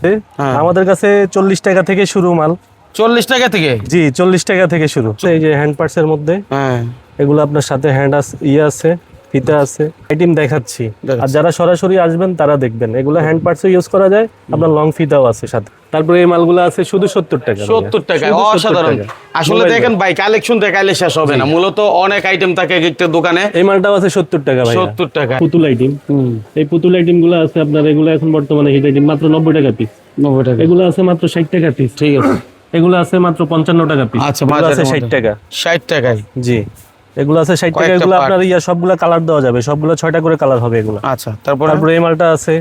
হ্যাঁ। আমাদের কাছে চল্লিশ টাকা থেকে শুরু মাল। চল্লিশ টাকা থেকে? জি চল্লিশ টাকা থেকে শুরু। এই যে হ্যান্ড পার্টস এর মধ্যে। হ্যাঁ। এগুলো আপনার সাথে হ্যান্ড ইয়ে আছে। ফিতা আছে আইটেম দেখাচ্ছি। আর যারা সরাসরি আসবেন তারা দেখবেন। এগুলো হ্যান্ড পার্টস ইউজ করা যায় আপনার লং ফিতাও আছে সাথে। তারপরে এই মালগুলো আছে শুধু সত্তর টাকা সত্তর টাকা অসাধারণ। আসলে দেখেন ভাই কালেকশন দেখাইলে শেষ হবে না। মূলত অনেক আইটেম থাকে এক একটা দোকানে। এই মালটাও আছে সত্তর টাকা ভাই সত্তর টাকা। পুতুল আইটেম এই পুতুল আইটেমগুলো আছে আপনার এগুলো এখন বর্তমানে হিট আইটেম মাত্র নব্বই টাকা পিস নব্বই টাকা। এগুলো আছে মাত্র ষাট টাকা পিস ঠিক আছে। এগুলো আছে মাত্র পঞ্চান্ন টাকা পিস আচ্ছা, আছে ষাট টাকা। ষাট টাকায়। জি। এগুলো আছে ষাট টাকা এগুলো আপনার ইয়া সবগুলো কালার দেওয়া যাবে। সবগুলো ছয়টা করে কালার হবে এগুলো। আচ্ছা তারপরে? তারপরে এই মালটা আছে।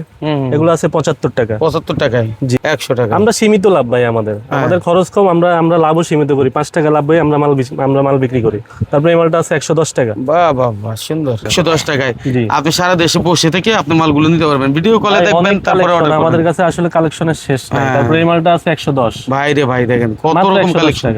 এগুলো আছে পঁচাত্তর টাকা। পঁচাত্তর টাকায়? জি। একশো টাকা। আমরা সীমিত লাভ ভাই আমাদের। হ্যাঁ। আমাদের খরচ কম আমরা আমরা লাভও সীমিত করি। পাঁচ টাকা লাভ ভাই আমরা মাল আমরা মাল বিক্রি করি। তারপরে এই মালটা আছে একশো দশ টাকা। বাহ বাহ বাহ সুন্দর। একশো দশ টাকায়। আপনি সারা দেশে বসে থেকে আপনি মালগুলো নিতে পারবেন। ভিডিও কলে দেখবেন তারপরে অর্ডার আমাদের কাছে আসলে কালেকশনের শেষ নাই। হ্যাঁ। তারপরে এই মালটা আছে একশো দশ। ভাই রে ভাই দেখেন কত রকম কালেকশন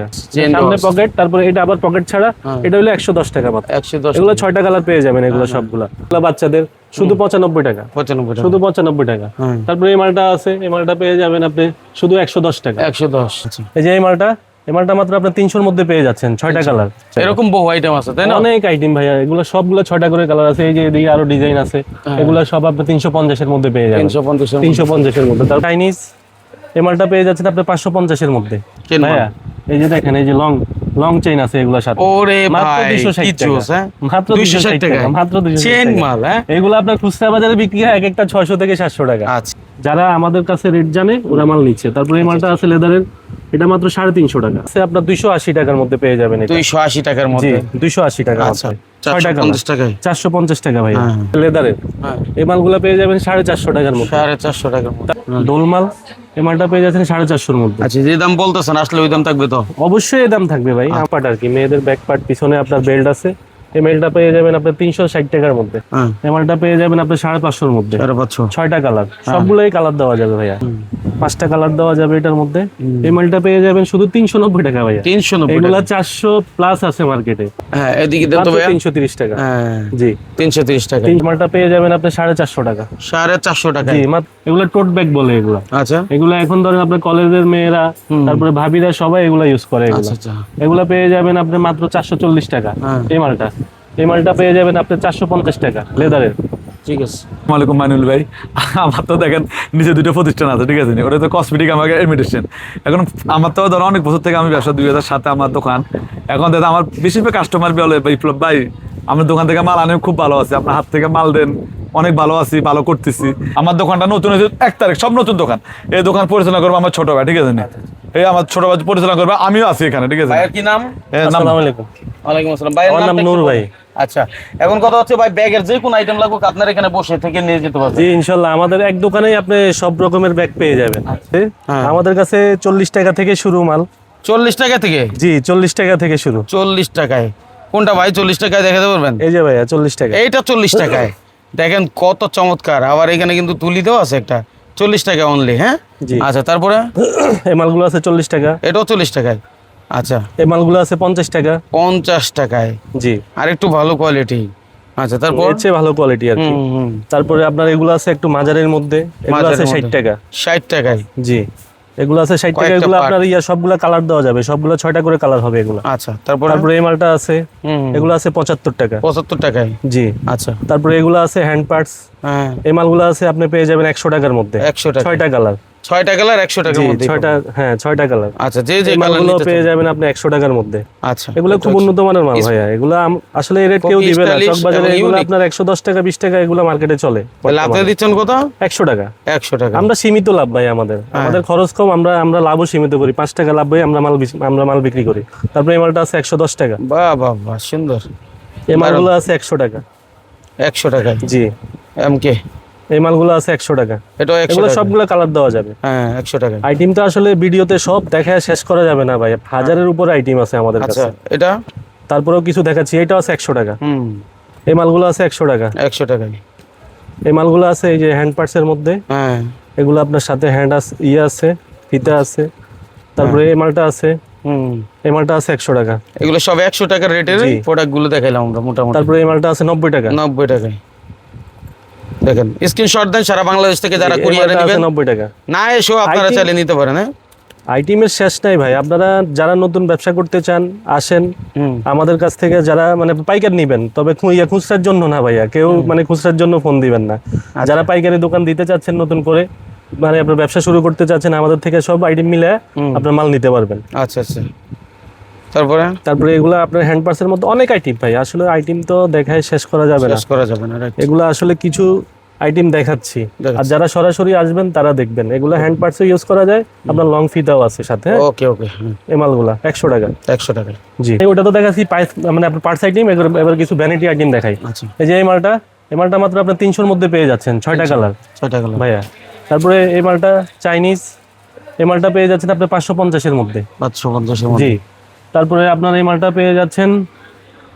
সামনে পকেট তারপরে এটা আবার পকেট ছাড়া হ্যাঁ। এটা হলো একশো দশ টাকা মাত্র। একশো দশ এগুলো ছয়টা কালার পেয়ে যাবেন এগুলো সবগুলা। এগুলো বাচ্চাদের শুধু পঁচানব্বই টাকা। পঁচানব্বই শুধু পঁচানব্বই টাকা। হ্যাঁ। তারপরে এই মালটা আছে এই মালটা পেয়ে যাবেন আপনি শুধু একশো দশ টাকা। একশো দশ। এই যে এই মালটা এই মালটা মাত্র আপনি তিনশোর মধ্যে পেয়ে যাচ্ছেন ছয়টা কালার এরকম বহু আইটেম আছে তাই না? অনেক আইটেম ভাইয়া এগুলো সবগুলো ছয়টা করে কালার আছে এই যে এদিকে আরও ডিজাইন আছে এগুলো সব আপনি তিনশো পঞ্চাশের মধ্যে পেয়ে যাবেন। তিনশো পঞ্চাশ তিনশো পঞ্চাশের মধ্যে। তার চাইনিজ এই মালটা পেয়ে যাচ্ছেন আপনি পাঁচশো পঞ্চাশের মধ্যে। এই যে দেখেন এই যে লং লং চেইন আছে এগুলোর সাথে ওরে মাত্র ভাই 260 কি টাকা। হ্যাঁ? মাত্র 260 260 টাকা। মাত্র 260 চেন টাকা। মাল, হ্যাঁ? এগুলো আপনার খুচরা বাজারে বিক্রি হয় এক একটা ছয়শো থেকে সাতশো টাকা আচ্ছা যারা আমাদের কাছে রেট জানে ওরা মাল নিচ্ছে। তারপরে এই মালটা আছে লেদারের এটা মাত্র সাড়ে তিনশো টাকা। আছে আপনার দুইশো আশি টাকার মধ্যে পেয়ে যাবেন দুইশো আশি টাকার মধ্যে। দুইশো আশি টাকা আচ্ছা চারশো পঞ্চাশ টাকা ভাই হ্যাঁ। লেদারের হ্যাঁ। এই মালগুলো পেয়ে যাবেন সাড়ে চারশো টাকার মধ্যে। সাড়ে চারশো টাকার মধ্যে। এই মালটা পেয়ে যাচ্ছেন সাড়ে চারশোর মধ্যে। আচ্ছা যে দাম বলতেছেন আসলে ওই দাম থাকবে তো? অবশ্যই এই দাম থাকবে ভাই। আর কি মেয়েদের ব্যাক পার্ট পিছনে আপনার বেল্ট আছে। এই মেলটা পেয়ে যাবেন আপনার তিনশো ষাট টাকার মধ্যে। হ্যাঁ। এই পেয়ে যাবেন আপনার সাড়ে পাঁচশোর মধ্যে। সাড়ে পাঁচশো। ছয়টা কালার। সবগুলোই কালার দেওয়া যাবে ভাইয়া। পাঁচটা কালার দেওয়া যাবে এটার মধ্যে। এই মালটা পেয়ে যাবেন শুধু তিনশো নব্বই টাকা ভাইয়া। তিনশো নব্বই এগুলা চারশো প্লাস আছে মার্কেটে হ্যাঁ এদিকে ভাইয়া। তিনশো তিরিশ টাকা। হ্যাঁ। জি। তিনশো তিরিশ টাকা। মালটা পেয়ে যাবেন আপনি সাড়ে চারশো টাকা। সাড়ে চারশো টাকা। জি এগুলো টোট ব্যাগ বলে এগুলা। আচ্ছা। এগুলো এখন ধরেন আপনার কলেজের মেয়েরা তারপরে ভাবিরা সবাই এগুলা ইউজ করে এগুলা। আচ্ছা আচ্ছা। এগুলা পেয়ে যাবেন আপনি মাত্র চারশো চল্লিশ টাকা। হ্যাঁ। এই মালটা পেয়ে যাবেন আপনি চারশো পঞ্চাশ টাকা লেদারের ঠিক আছে। আসসালামাইকুম ভাই। আমার তো দেখেন নিচে দুটো প্রতিষ্ঠান আছে ঠিক আছে? ওটা তো কসমেটিক আমাকে এখন আমার তো ধরো অনেক বছর থেকে আমি ব্যবসা দুই হাজার সাথে আমার দোকান। এখন দাদা আমার বেশিরভাগ কাস্টমার বলে বিপ্লব ভাই আমার দোকান থেকে মাল আনে খুব ভালো আছে। আপনার হাত থেকে মাল দেন অনেক ভালো আছি ভালো করতেছি। আমার দোকানটা নতুন হয়েছে এক তারিখ সব নতুন দোকান। এই দোকান পরিচালনা করব আমার ছোট ভাই ঠিক আছে নি? এই আমার ছোট ভাই পরিচালনা করবে আমিও আছি এখানে ঠিক আছে? ভাইয়ের কি নাম? আসসালামু আলাইকুম। ওয়ালাইকুম আসসালাম। ভাইয়ের নাম নূর ভাই। আচ্ছা এখন কথা হচ্ছে ভাই ব্যাগের যে কোন আইটেম লাগুক আপনার এখানে বসে থেকে নিয়ে যেতে পারবেন। জি ইনশাল্লাহ। আমাদের এক দোকানেই আপনি সব রকমের ব্যাগ পেয়ে যাবেন। হ্যাঁ। আমাদের কাছে চল্লিশ টাকা থেকে শুরু মাল। চল্লিশ টাকা থেকে? জি চল্লিশ টাকা থেকে শুরু। চল্লিশ টাকায়। কোনটা ভাই চল্লিশ টাকায় দেখাতে পারবেন? এই যে ভাইয়া চল্লিশ টাকা এইটা চল্লিশ টাকায়। দেখেন কত চমৎকার। আবার এখানে কিন্তু তুলি দেওয়া আছে একটা। চল্লিশ টাকা অনলি হ্যাঁ? আচ্ছা তারপরে? এই মালগুলো আছে চল্লিশ টাকা। এটাও চল্লিশ টাকায়। আচ্ছা। এই মালগুলো আছে পঞ্চাশ টাকা। পঞ্চাশ টাকায়। জি। আর একটু ভালো কোয়ালিটি আচ্ছা তারপর? হচ্ছে ভালো কোয়ালিটি আর কি। তারপরে আপনার এগুলো আছে একটু মাজারের মধ্যে। এগুলো আছে ষাট টাকা। ষাট টাকায়। জি। এগুলো আছে ষাট টাকা কয়েকটা এগুলো। আপনার ইয়া সবগুলো কালার দেওয়া যাবে। সবগুলো ছয়টা করে কালার হবে এগুলো। আচ্ছা তারপরে? তারপরে এই মালটা আছে। এগুলো আছে পঁচাত্তর টাকা। পঁচাত্তর টাকায়? জি। আচ্ছা। তারপরে এগুলো আছে হ্যান্ড পার্টস হ্যাঁ। এই মালগুলো আছে আপনি পেয়ে যাবেন একশো টাকার মধ্যে। একশো টাকা ছয়টা কালার ছয়টা কালার একশো টাকার মধ্যে ছয়টা হ্যাঁ ছয়টা কালার। আচ্ছা যে যে পেয়ে যাবেন আপনি একশো টাকার মধ্যে। আচ্ছা এগুলো খুব উন্নত মানের মাল ভাইয়া। এগুলো আসলে রেট কেউ দিবে না। চক বাজারে এগুলো আপনার একশো দশ টাকা বিশ টাকা এগুলো মার্কেটে চলে আপনি দিচ্ছেন কত? একশো টাকা। একশো টাকা। আমরা সীমিত লাভ ভাই আমাদের। হ্যাঁ। আমাদের খরচ কম আমরা আমরা লাভও সীমিত করি। পাঁচ টাকা লাভ ভাই আমরা মাল আমরা মাল বিক্রি করি। তারপরে এই মালটা আছে একশো দশ টাকা। বাহ বাহ বাহ সুন্দর। এই মালগুলো আছে একশো টাকা। একশো টাকা। জি। এম কে। এই মালগুলো আছে একশো টাকা। একশো এগুলো সবগুলো কালার দেওয়া যাবে। হ্যাঁ একশো টাকা। আইটেম তো আসলে ভিডিওতে সব দেখায় শেষ করা যাবে না ভাই। হাজারের উপর আইটেম আছে আমাদের আচ্ছা কাছে। এটা? তারপরেও কিছু দেখাচ্ছি। এটাও আছে একশো টাকা। হুম। এই মালগুলো আছে একশো টাকা। একশো টাকায়। এই মালগুলো আছে এই যে হ্যান্ড পার্টস এর মধ্যে। হ্যাঁ। এগুলো আপনার সাথে হ্যান্ড আছে ইয়ে আছে ফিতা আছে। তারপরে এই মালটা আছে। হুম। এই মালটা আছে একশো টাকা। এগুলো সব একশো টাকার রেটের জি। প্রোডাক্টগুলো দেখাইলাম আমরা মোটামুটি। তারপরে এই মালটা আছে নব্বই টাকা। নব্বই টাকায়। দেখেন। স্ক্রিনশট দেন সারা বাংলাদেশ থেকে যারা কুরিয়ারে নেবেন নব্বই টাকা। না এসেও আপনারা চাইলে নিতে পারেন হ্যাঁ? আইটিমের শেষ নাই ভাই। আপনারা যারা নতুন ব্যবসা করতে চান আসেন। আমাদের কাছ থেকে যারা মানে পাইকার নিবেন তবে ইয়া খুচরার জন্য না ভাইয়া। কেউ মানে খুচরার জন্য ফোন দিবেন না। আচ্ছা। যারা পাইকারি দোকান দিতে চাচ্ছেন নতুন করে মানে আপনার ব্যবসা শুরু করতে চাচ্ছেন আমাদের থেকে সব আইটেম মিলে আপনার মাল নিতে পারবেন। আচ্ছা আচ্ছা। তারপরে? তারপরে এগুলো আপনার হ্যান্ড পার্সের মধ্যে অনেক আইটেম ভাই। আসলে আইটেম তো দেখায় শেষ করা যাবে না। শেষ করা যাবে না? এগুলো আসলে কিছু আইটেম দেখাচ্ছি। আর যারা সরাসরি আসবেন তারা দেখবেন। এগুলো হ্যান্ড পার্সে ইউজ করা যায় আপনার লং ফিতাও আছে সাথে হ্যাঁ? ওকে ওকে এই মালগুলা একশো টাকা। একশো টাকা। জি। ওটা তো দেখাচ্ছি পাইস মানে আপনার পার্টস আইটেম এবার কিছু ভ্যানিটি আইটেম দেখাই। আচ্ছা। এই যে এই মালটা এই মালটা মাত্র আপনার তিনশোর মধ্যে পেয়ে যাচ্ছেন ছয়টা কালার ছয় টাকা লাগবে। ভাইয়া তারপরে এই মালটা চাইনিজ এই মালটা পেয়ে যাচ্ছেন আপনার পাঁচশো পঞ্চাশের মধ্যে। পাঁচশো পঞ্চাশের মধ্যে। জি। তারপরে আপনার এই মালটা পেয়ে যাচ্ছেন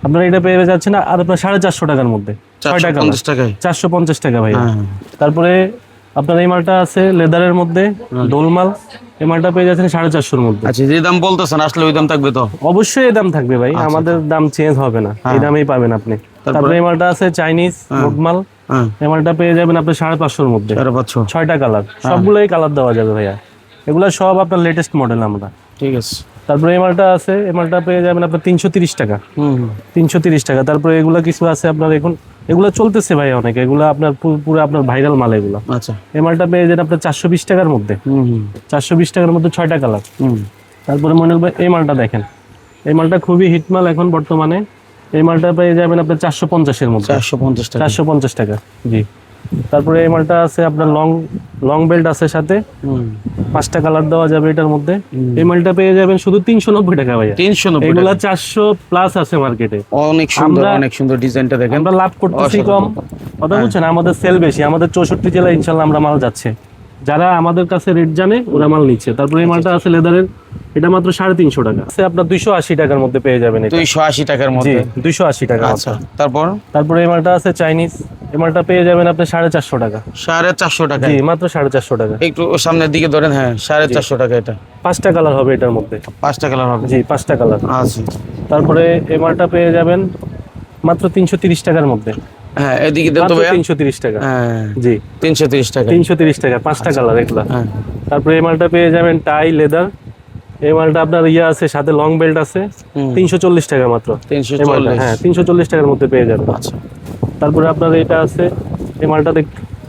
আপনার এটা পেয়ে যাচ্ছেন আর আপনার সাড়ে চারশো টাকার মধ্যে। চারশো পঞ্চাশ টাকা ভাইয়া হ্যাঁ। হ্যাঁ। তারপরে আপনার এই মালটা আছে লেদারের মধ্যে ডোলমাল এই মালটা পেয়ে যাচ্ছেন সাড়ে চারশোর মধ্যে। আচ্ছা যে দাম বলতেছেন আসলে ওই দাম থাকবে তো? অবশ্যই এই দাম থাকবে ভাই। আমাদের দাম চেঞ্জ হবে না। এই দামেই পাবেন আপনি। তারপরে? এই মালটা আছে চাইনিজ হ্যাঁ। এই মালটা পেয়ে যাবেন আপনি সাড়ে পাঁচশোর মধ্যে। সাড়ে পাঁচশো। ছয়টা কালার। সবগুলোই কালার দেওয়া যাবে ভাইয়া। এগুলো সব আপনার লেটেস্ট মডেল আমরা। ঠিক আছে। তারপরে এই মালটা আছে এই মালটা পেয়ে যাবেন আপনার তিনশো তিরিশ টাকা। তিনশো তিরিশ টাকা। তারপরে এগুলো কিছু আছে আপনার এখন এগুলো চলতেছে ভাই অনেক। এগুলো আপনার পুরো আপনার ভাইরাল মাল এগুলো। আচ্ছা। এই মালটা পেয়ে যেন আপনার চারশো বিশ টাকার মধ্যে। চারশো বিশ টাকার মধ্যে ছয়টা কালার তারপরে মনে ভাই এই মালটা দেখেন। এই মালটা খুবই হিট মাল এখন বর্তমানে। এই মালটা পেয়ে যাবেন আপনার চারশো পঞ্চাশের মধ্যে। চারশো পঞ্চাশ টাকা। চারশো পঞ্চাশ টাকা। জি। তারপরে এই মালটা আছে আপনার লং লং বেল্ট আছে সাথে। পাঁচটা কালার দেওয়া যাবে এটার মধ্যে। এই মালটা পেয়ে যাবেন শুধু তিনশো নব্বই টাকা ভাই তিনশো নব্বই এগুলা চারশো প্লাস আছে মার্কেটে অনেক সুন্দর অনেক সুন্দর ডিজাইনটা দেখেন। আমরা লাভ করতেছি কম। কথা বুঝছেন আমাদের সেল বেশি আমাদের চৌষট্টি জেলায় ইনশাল্লাহ আমরা মাল যাচ্ছে। যারা আমাদের কাছে রেট জানে ওরা মাল নিচ্ছে। তারপরে এই মালটা আছে লেদারের এটা মাত্র সাড়ে তিনশো টাকা। আছে আপনার দুইশো আশি টাকার মধ্যে পেয়ে যাবেন এটা। দুইশো আশি টাকার মধ্যে? দুইশো আশি টাকা। আচ্ছা তারপর? তারপরে এই মালটা আছে চাইনিজ এই মালটা পেয়ে যাবেন আপনি সাড়ে চারশো টাকা। সাড়ে চারশো টাকা জি মাত্র সাড়ে চারশো টাকা। একটু সামনের দিকে ধরেন হ্যাঁ সাড়ে চারশো টাকা এটা। পাঁচটা কালার হবে এটার মধ্যে। পাঁচটা কালার হবে? জি পাঁচটা কালার। আচ্ছা। তারপরে এই মালটা পেয়ে যাবেন মাত্র তিনশো তিরিশ টাকার মধ্যে। হ্যাঁ এদিকে দেন তো টাকা। হ্যাঁ জি। টাকা। টাকা পাঁচটা কালার এগুলা। হ্যাঁ। তারপরে এই মালটা পেয়ে যাবেন টাই লেদার। এই মালটা আপনার ইয়ে আছে সাথে লং বেল্ট আছে। হুম। তিনশো চল্লিশ টাকা মাত্র। হ্যাঁ টাকার মধ্যে পেয়ে যাবেন। আচ্ছা। তারপরে আপনার এটা আছে এই মালটা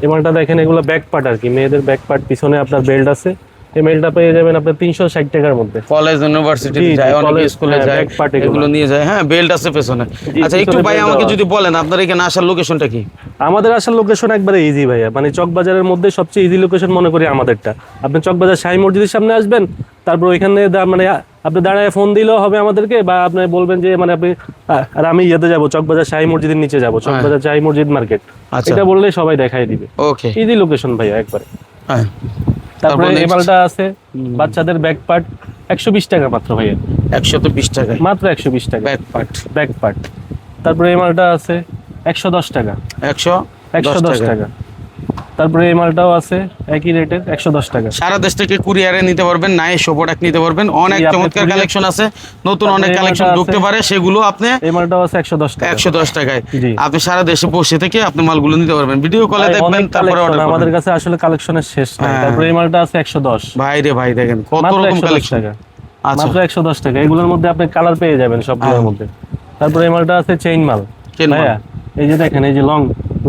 এই মালটা দেখেন এগুলো ব্যাক পার্ট আর কি। মেয়েদের ব্যাক পার্ট পিছনে আপনার বেল্ট আছে। এই মেলটা পেয়ে যাবেন আপনার তিনশো ষাট টাকার মধ্যে। কলেজ ইউনিভার্সিটি যায় অনেক স্কুলে হ্যাঁ, যায় এগুলো। নিয়ে যায় হ্যাঁ বেল্ট আছে পেছনে। আচ্ছা একটু ভাই আমাকে যদি বলেন আপনার এখানে আসার লোকেশনটা কি? আমাদের আসার লোকেশন একবারে ইজি ভাইয়া মানে চকবাজারের মধ্যে সবচেয়ে ইজি লোকেশন মনে করি আমাদেরটা। আপনি চকবাজার শাহী মসজিদের সামনে আসবেন তারপর ওইখানে মানে আপনি দাঁড়ায় ফোন দিলেও হবে আমাদেরকে বা আপনি বলবেন যে মানে আপনি আর আমি ইয়েতে যাব চকবাজার শাহী মসজিদের নিচে যাব চকবাজার শাহী মসজিদ মার্কেট আচ্ছা। এটা বললে সবাই দেখাই দিবে। ওকে ইজি লোকেশন ভাইয়া একবারে। হ্যাঁ। তারপরে মালটা আছে বাচ্চাদের ব্যাক পার্ট একশো বিশ টাকা মাত্র ভাইয়া। একশো তো বিশ টাকা। মাত্র একশো বিশ টাকা। ব্যাক পার্ট ব্যাক পার্ট তারপরে এই মালটা আছে একশো দশ টাকা। একশো একশো দশ টাকা। তারপরে এই মালটাও আছে একই রেটের একশো দশ টাকা। সারা দেশ থেকে কুরিয়ারে নিতে পারবেন নাই শো প্রোডাক্ট নিতে পারবেন। অনেক চমৎকার কালেকশন আছে নতুন অনেক কালেকশন ঢুকতে পারে সেগুলো আপনি এই মালটাও আছে একশো দশ টাকা। একশো দশ টাকায়। আপনি সারা দেশে বসে থেকে আপনি মালগুলো নিতে পারবেন। ভিডিও কলে দেখবেন তারপরে অর্ডার আমাদের কাছে আসলে কালেকশনের শেষ নাই। হ্যাঁ। তারপরে এই মালটা আছে একশো দশ। ভাই রে ভাই দেখেন কত রকম কালেকশন টাকা। আচ্ছা। মাত্র একশো দশ টাকা। এগুলোর মধ্যে আপনি কালার পেয়ে যাবেন সবগুলোর হ্যাঁ। মধ্যে। তারপরে এই মালটা আছে চেইন মাল। ভাইয়া এই যে দেখেন এই যে লং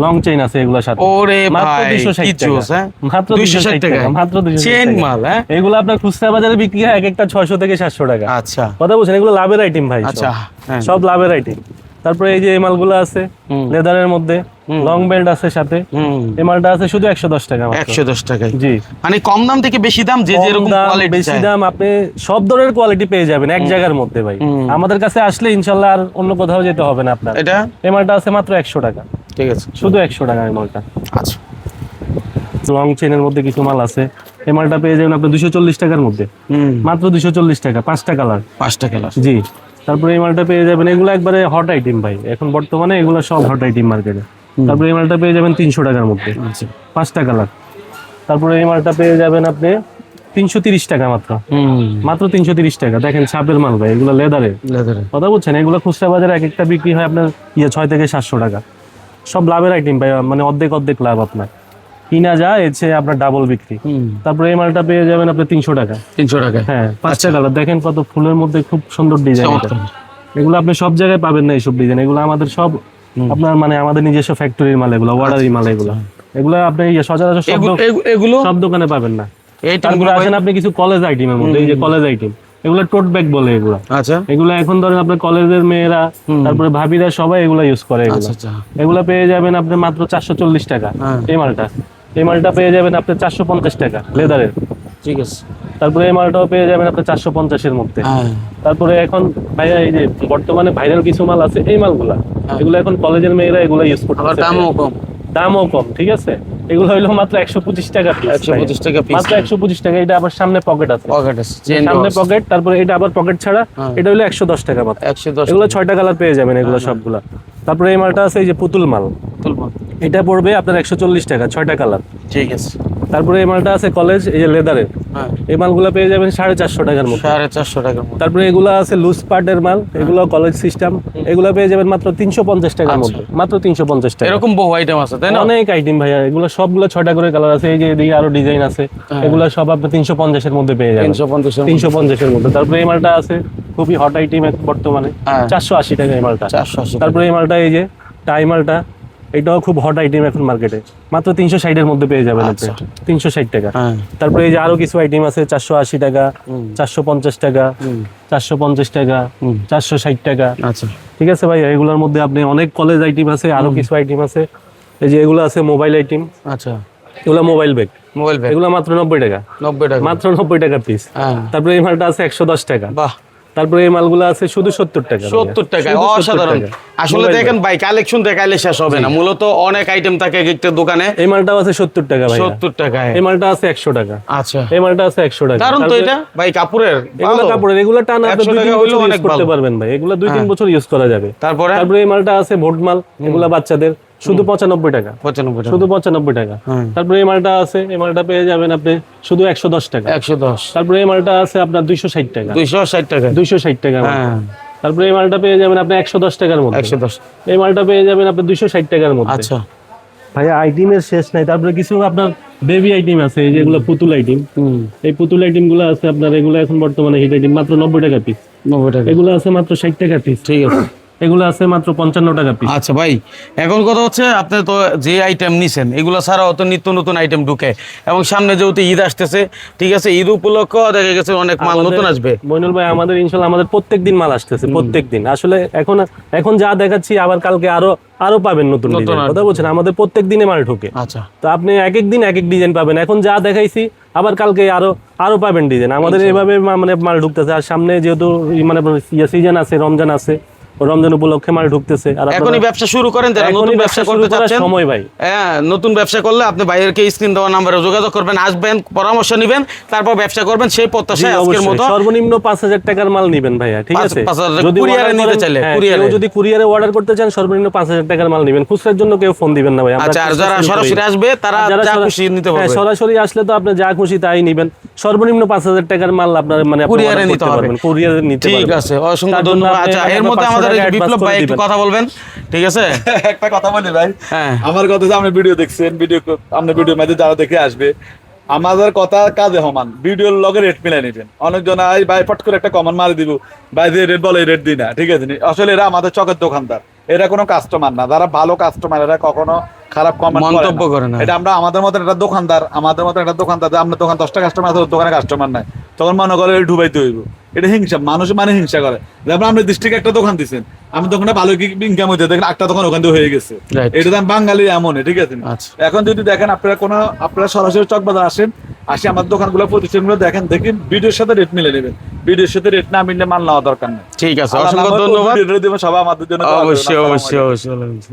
লং চেইন আছে এগুলোর সাথে। ওরে ভাই 260 কি টাকা। জোস হ্যাঁ? মাত্র 260 260 টাকা টাকা, মাত্র 260 চেন টাকা। মাল হ্যাঁ? এগুলো আপনার খুচরা বাজারে বিক্রি হয় এক একটা ছয়শো থেকে সাতশো টাকা। আচ্ছা। কথা বলছেন এগুলো লাভের আইটেম ভাই সব। আচ্ছা হ্যাঁ। সব লাভের আইটেম তারপরে এই যে এই মালগুলো আছে লেদারের মধ্যে লং বেল্ট আছে সাথে। এই মালটা আছে শুধু একশো দশ টাকা মাত্র। একশো দশ টাকায়। জি। মানে কম দাম থেকে বেশি দাম যে কম যেরকম কোয়ালিটি বেশি দাম আপনি সব ধরনের কোয়ালিটি পেয়ে যাবেন এক জায়গার মধ্যে ভাই। আমাদের কাছে আসলে ইনশাল্লাহ আর অন্য কোথাও যেতে হবে না আপনার। এটা? এই মালটা আছে মাত্র একশো টাকা। ঠিক আছে। শুধু একশো টাকা এই মালটা। আচ্ছা। লং চেনের মধ্যে কিছু মাল আছে। এই মালটা পেয়ে যাবেন আপনি দুশো চল্লিশ টাকার মধ্যে। মাত্র দুশো চল্লিশ টাকা পাঁচটা কালার পাঁচটা কালার জি। তারপরে এই মালটা পেয়ে যাবেন এগুলো একবারে হট আইটেম ভাই। এখন বর্তমানে এগুলো সব হট আইটেম মার্কেটে তারপরে এই মালটা পেয়ে যাবেন তিনশো টাকার মধ্যে। আচ্ছা। পাঁচটা কালার তারপরে এই মালটা পেয়ে যাবেন আপনি তিনশো তিরিশ টাকা মাত্র। হুম। মাত্র তিনশো তিরিশ টাকা। দেখেন ছাপের মাল ভাই এগুলো লেদারে কথা বলছেন? এগুলো খুচরা বাজারে এক একটা বিক্রি হয় আপনার ইয়ে ছয় থেকে সাতশো টাকা। সব লাভের আইটেম ভাই মানে অর্ধেক অর্ধেক লাভ আপনার। কিনা যায় এসে আপনার ডাবল বিক্রি। তারপরে এই মালটা পেয়ে যাবেন আপনার তিনশো টাকা। তিনশো টাকা। হ্যাঁ পাঁচটা কালার দেখেন কত ফুলের মধ্যে খুব সুন্দর ডিজাইন। এগুলো আপনি সব জায়গায় পাবেন না এইসব ডিজাইন এগুলো আমাদের সব আপনার মানে আমাদের নিজস্ব ফ্যাক্টরির মাল এগুলো অর্ডারি মাল এগুলো। এগুলো আপনি সচরাচর সব এগু- এগুলো? সব দোকানে পাবেন না। এই টাইমগুলো আসেন আপনি কিছু কলেজ আইটেমের মধ্যে এই যে কলেজ আইটেম এগুলো টোট ব্যাগ বলে এগুলো। আচ্ছা। এগুলো এখন ধরেন আপনার কলেজের মেয়েরা তারপরে ভাবিরা সবাই এগুলো ইউজ করে এগুলো। আচ্ছা আচ্ছা। এগুলো পেয়ে যাবেন আপনি মাত্র চারশো চল্লিশ টাকা। হ্যাঁ। এই মালটা। এই মালটা পেয়ে যাবেন আপনি চারশো পঞ্চাশ টাকা লেদারের ঠিক আছে। তারপরে এই মালটাও পেয়ে যাবেন আপনি চারশো পঞ্চাশের মধ্যে। হ্যাঁ। তারপরে এখন ভাইয়া এই যে বর্তমানে ভাইরাল কিছু মাল আছে এই মালগুলা এগুলো এখন কলেজের মেয়েরা এগুলো ইউজ করতে দামও কম। দামও কম ঠিক আছে? এগুলো হইল মাত্র একশো পঁচিশ টাকা পিস একশো পঁচিশ টাকা পিস মাত্র একশো পঁচিশ টাকা এটা আবার সামনে পকেট আছে। পকেট আছে সামনে পকেট তারপরে এটা আবার পকেট ছাড়া হ্যাঁ। এটা হলো একশো দশ টাকা মাত্র। একশো দশ এগুলো ছয়টা কালার পেয়ে যাবেন এগুলো সবগুলা। তারপরে এই মালটা আছে এই যে পুতুল মাল। তুলবো এটা পড়বে আপনার একশো চল্লিশ টাকা ছয়টা কালার ঠিক আছে। তারপরে এই মালটা আছে কলেজ এই যে লেদারের হ্যাঁ। এই মালগুলো পেয়ে যাবেন সাড়ে চারশো টাকার মতো। সাড়ে চারশো টাকার মতো। তারপরে এগুলো আছে লুজ পার্টের মাল এগুলো কলেজ সিস্টেম এগুলো পেয়ে যাবেন মাত্র তিনশো পঞ্চাশ টাকার মধ্যে। মাত্র তিনশো পঞ্চাশ টাকা। এরকম বহু আইটেম আছে তাই না? অনেক আইটেম ভাইয়া। এগুলো সবগুলো ছটা করে কালার আছে। এই যে এদিকে আরও ডিজাইন আছে। এগুলো সব আপনি তিনশো পঞ্চাশের মধ্যে পেয়ে যাবেন। তিনশো পঞ্চাশ তিনশো পঞ্চাশের মধ্যে। তারপরে এই মালটা আছে খুবই হট আইটেম বর্তমানে। হ্যাঁ। চারশো আশি টাকা এই মালটা। চারশো আশি তারপরে এই মালটা এই যে টাই মালটা। এটাও খুব হট আইটেম এখন মার্কেটে মাত্র তিনশো ষাটের মধ্যে পেয়ে যাবেন আপনি। তিনশো ষাট টাকা। হ্যাঁ। তারপরে এই যে আরও কিছু আইটেম আছে চারশো আশি টাকা চারশো পঞ্চাশ টাকা চারশো পঞ্চাশ টাকা চারশো ষাট টাকা। আচ্ছা। ঠিক আছে ভাই এগুলোর মধ্যে আপনি অনেক কলেজ আইটেম আছে আরও কিছু আইটেম আছে। এই যে এগুলো আছে মোবাইল আইটেম আচ্ছা। এগুলো মোবাইল ব্যাগ মোবাইল ব্যাগ এগুলো মাত্র নব্বই টাকা। নব্বই টাকা। মাত্র নব্বই টাকা পিস হ্যাঁ। তারপরে এই মালটা আছে একশো দশ টাকা। বাহ। তারপরে এই মালগুলো আছে শুধু সত্তর টাকা সত্তর টাকা অসাধারণ। আসলে দেখেন ভাই কালেকশন দেখাইলে শেষ হবে না। মূলত অনেক আইটেম থাকে এক একটা দোকানে। এই মালটাও আছে সত্তর টাকা ভাই সত্তর টাকায়। এই মালটা আছে একশো টাকা। আচ্ছা। এই মালটা আছে একশো টাকা। দারুণ তো এটা? ভাই কাপুরের এগুলো। কাপড়ের এগুলো টান আপনি দুই তিন টাকা হইলেও বছর অনেক ইউজ করতে পারবেন ভাই। এগুলো দুই তিন বছর ইউজ করা যাবে। তারপরে? তারপরে এই মালটা আছে ভোট মাল। এগুলো বাচ্চাদের। শুধু পঁচানব্বই টাকা। পঁচানব্বই শুধু পঁচানব্বই টাকা। তারপরে এই মালটা আছে এই মালটা পেয়ে যাবেন আপনি শুধু একশো দশ টাকা। একশো দশ। তারপরে এই মালটা আছে আপনার দুইশো ষাট টাকা। দুইশো ষাট টাকা। দুইশো ষাট টাকা হ্যাঁ। তারপরে এই মালটা পেয়ে যাবেন আপনি একশো দশ টাকার মধ্যে। একশো দশ। এই মালটা পেয়ে যাবেন আপনি দুইশো ষাট টাকার মধ্যে। আচ্ছা। আইটেমের শেষ নাই। তারপরে কিছু আপনার বেবি আইটেম আছে এই যেগুলো পুতুল আইটেম এই পুতুল আইটেমগুলো আছে আপনার এগুলো এখন বর্তমানে হিট আইটেম মাত্র নব্বই টাকা পিস নব্বই টাকা। এগুলো আছে মাত্র ষাট টাকা পিস ঠিক আছে। এগুলো আছে মাত্র পঞ্চান্ন টাকা পিস আচ্ছা ভাই এখন কথা হচ্ছে আপনি তো যে আইটেম নিছেন এগুলো ছাড়াও তো নিত্য নতুন আইটেম ঢুকে। এবং সামনে যেহেতু ঈদ আসতেছে ঠিক আছে ঈদ উপলক্ষ দেখা গেছে অনেক মাল নতুন আসবে। মইনুল ভাই আমাদের ইনশাল্লাহ আমাদের প্রত্যেক দিন মাল আসতেছে প্রত্যেক দিন আসলে এখন এখন যা দেখাচ্ছি আবার কালকে আরও আরও পাবেন নতুন কথা বলছেন আমাদের প্রত্যেক দিনে মাল ঢুকে। আচ্ছা। তো আপনি এক এক দিন এক এক ডিজাইন পাবেন। এখন যা দেখাইছি আবার কালকে আরও আরও পাবেন ডিজাইন আমাদের এভাবে মানে মাল ঢুকতেছে। আর সামনে যেহেতু মানে সিজন আছে রমজান আছে রমজান উপলক্ষে মাল ঢুকতেছে। আর এখনই ব্যবসা শুরু করেন যারা নতুন ব্যবসা করতে চাচ্ছেন সময় ভাই। হ্যাঁ নতুন ব্যবসা করলে আপনি স্ক্রিন দেওয়া নাম্বারে যোগাযোগ করবেন আসবেন পরামর্শ নেবেন তারপর ব্যবসা করবেন সেই প্রত্যাশায় আজকের মতো। সর্বনিম্ন পাঁচ হাজার টাকার মাল নিবেন ভাইয়া ঠিক আছে? যদি কুরিয়ারে নিতে চাইলে, হ্যাঁ, কুরিয়ারে। যদি কুরিয়ারে অর্ডার করতে চান সর্বনিম্ন পাঁচ হাজার টাকার মাল নিবেন। খুচরার জন্য কেউ ফোন দিবেন না ভাই আচ্ছা আর যারা সরাসরি আসবে তারা যা খুশি নিতে হ্যাঁ, পারবে। সরাসরি আসলে তো আপনি যা খুশি তাই নিবেন। সর্বনিম্ন পাঁচ হাজার টাকার মাল আপনার মানে কুরিয়ারে নিতে হবে। পারবেন কুরিয়ারে নিতে ঠিক আছে অসংখ্য ধন্যবাদ। আচ্ছা এর মধ্যে 500 আমাদের বিপ্লব ভাই একটু কথা বলবেন। ঠিক আছে? একটা কথা বলি ভাই। হ্যাঁ। আমার কথা আপনি ভিডিও দেখছেন ভিডিও আপনার ভিডিও মধ্যে যারা দেখে আসবে আমাদের কথা কাজে সমান। ভিডিওর লগে রেট মিলাই নেবেন। অনেকজন আই ভাই ফট করে একটা কমন মারি দিব ভাই যে রেট বলে রেট দিই না। ঠিক আছে? আসলে এরা আমাদের চকের দোকানদার। এরা কোনো কাস্টমার না। যারা ভালো কাস্টমার এরা কখনো খারাপ কমেন্ট মন্তব্য করে না। এটা আমরা আমাদের মতন একটা দোকানদার আমাদের মতন একটা দোকানদার যে আপনার দোকান দশটা কাস্টমার আছে দোকানে কাস্টমার নাই। তখন মনে করে এটা ডুবাইতে হইব। এটা হিংসা মানুষ মানে হিংসা করে। যেমন আপনি ডিস্ট্রিক্ট একটা দোকান দিচ্ছেন আমি দোকানে ভালো কি ইনকাম হইতে? দেখেন একটা দোকান ওখান থেকে হয়ে গেছে। এটা দাম বাঙালি এমন ঠিক আছে? আচ্ছা। এখন যদি দেখেন আপনারা কোনো আপনারা সরাসরি চকবাজার আসেন আসে আমার দোকানগুলো প্রতিষ্ঠানগুলো দেখেন দেখেন ভিডিওর সাথে রেট মিলে নেবেন। ভিডিওর সাথে রেট না মিললে মাল নেওয়া দরকার নেই। ঠিক আছে অসংখ্য ধন্যবাদ। সবাই আমাদের জন্য অবশ্যই অবশ্যই অবশ্যই।